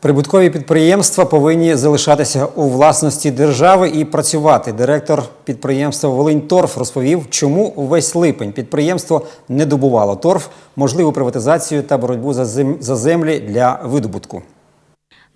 Прибуткові підприємства повинні залишатися у власності держави і працювати. Директор підприємства Волиньторф розповів, чому увесь липень підприємство не добувало торф, можливу приватизацію та боротьбу за зем- за землі для видобутку.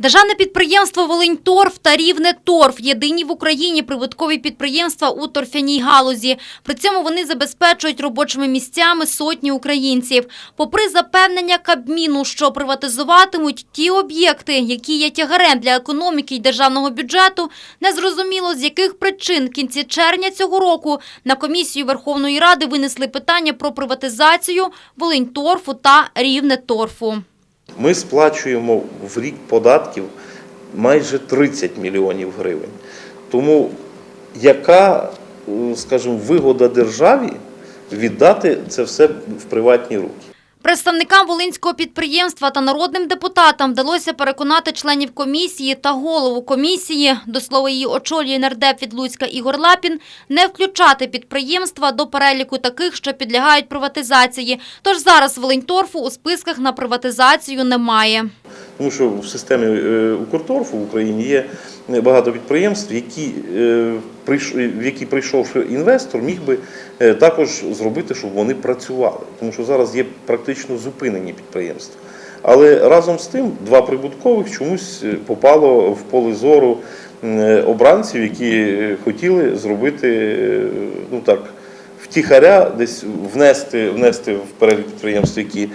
Державне підприємство «Волиньторф» та «Рівне Торф» – єдині в Україні прибуткові підприємства у торфяній галузі. При цьому вони забезпечують робочими місцями сотні українців. Попри запевнення Кабміну, що приватизуватимуть ті об'єкти, які є тягарем для економіки й державного бюджету, незрозуміло з яких причин кінці червня цього року на комісію Верховної Ради винесли питання про приватизацію «Волиньторфу» та «Рівне Торфу». Ми сплачуємо в рік податків майже 30 мільйонів гривень. Тому яка, скажімо, вигода державі віддати це все в приватні руки? Представникам волинського підприємства та народним депутатам вдалося переконати членів комісії та голову комісії, до слова її очолює нардеп від Луцька Ігор Лапін, не включати підприємства до переліку таких, що підлягають приватизації. Тож зараз Волиньторфу у списках на приватизацію немає. Тому що в системі е, Укрторфу в Україні є багато підприємств, які, е, в які прийшовши інвестор, міг би е, також зробити, щоб вони працювали. Тому що зараз є практично зупинені підприємства. Але разом з тим два прибуткових чомусь е, попало в поле зору обранців, які хотіли зробити ну так, втіхаря, десь внести, внести в перелік підприємств, які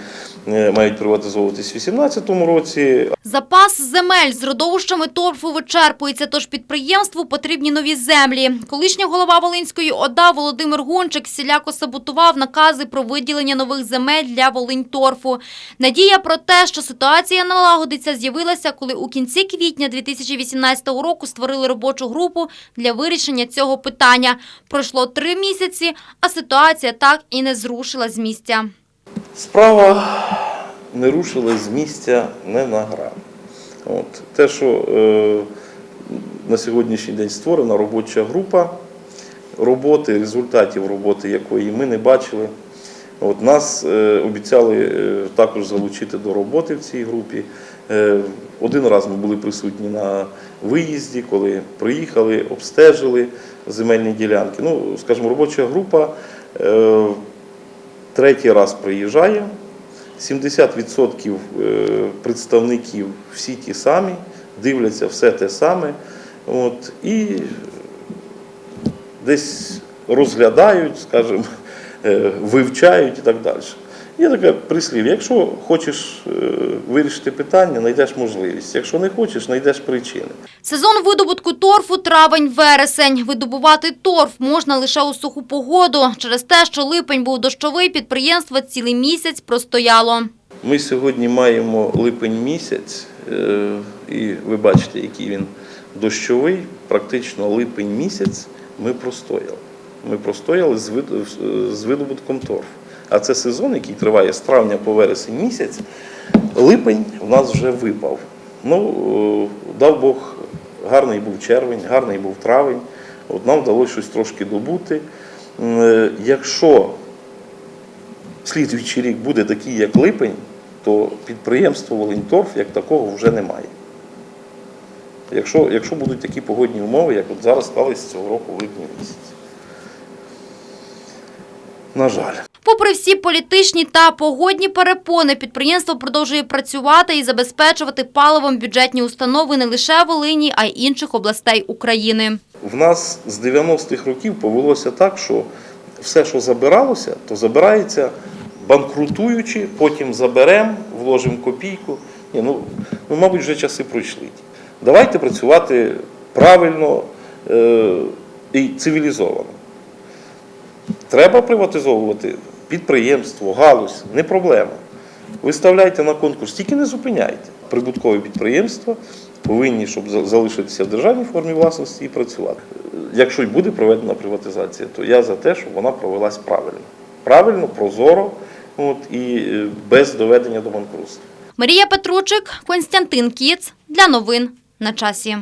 мають приватизовуватись у 2018 році, Запас земель з родовищами торфу вичерпується, тож підприємству потрібні нові землі. Колишня голова Волинської ОДА Володимир Гончик всіляко саботував накази про виділення нових земель для Волиньторфу. Надія про те, що ситуація налагодиться, з'явилася, коли у кінці квітня 2018 року створили робочу групу для вирішення цього питання. Пройшло три місяці, а ситуація так і не зрушила з місця. Справа не рушила з місця не на грам. От. Те, що е, на сьогоднішній день створена робоча група роботи, результатів роботи якої ми не бачили. От, нас е, обіцяли е, також залучити до роботи в цій групі. Е, один раз ми були присутні на виїзді, коли приїхали, обстежили земельні ділянки. Ну, скажімо, робоча група е, третій раз приїжджає. 70% е, представників всі ті самі, дивляться все те саме. От, і десь розглядають, скажімо, е, вивчають і так далі. Є таке прислів'я, якщо хочеш е, вирішити питання, знайдеш можливість. Якщо не хочеш, знайдеш причини. Сезон видобутку торфу – травень-вересень. Видобувати торф можна лише у суху погоду. Через те, що липень був дощовий, підприємство цілий місяць простояло. Ми сьогодні маємо липень місяць, е, і ви бачите, який він дощовий. Практично липень місяць ми простояли. Ми простояли з з видобутком торфу. А це сезон, який триває з травня по вересень місяць. Липень в нас вже випав. Ну, е, дав Бог, гарний був червень, гарний був травень. От нам вдалося щось трошки добути. Е, Якщо слідуючий рік буде такий, як липень, то підприємство Волиньторф як такого вже немає. Якщо, якщо будуть такі погодні умови, як от зараз сталися цього року в липні місяці. На жаль. Попри всі політичні та погодні перепони, підприємство продовжує працювати і забезпечувати паливом бюджетні установи не лише Волині, а й інших областей України. В нас з 90-х років повелося так, що все, що забиралося, то забирається банкрутуючи, потім заберемо, вложимо копійку. Ні, ну, ну, мабуть, вже часи пройшли. Давайте працювати правильно е- і цивілізовано. Треба приватизовувати підприємство, галузь, не проблема. Виставляйте на конкурс, тільки не зупиняйте. Прибуткові підприємства повинні, щоб за- залишитися в державній формі власності і працювати. Якщо й буде проведена приватизація, то я за те, щоб вона провелась правильно. Правильно, прозоро от, і е, без доведення до банкрутства. Марія Петручик, Константин Кіц. Для новин на часі.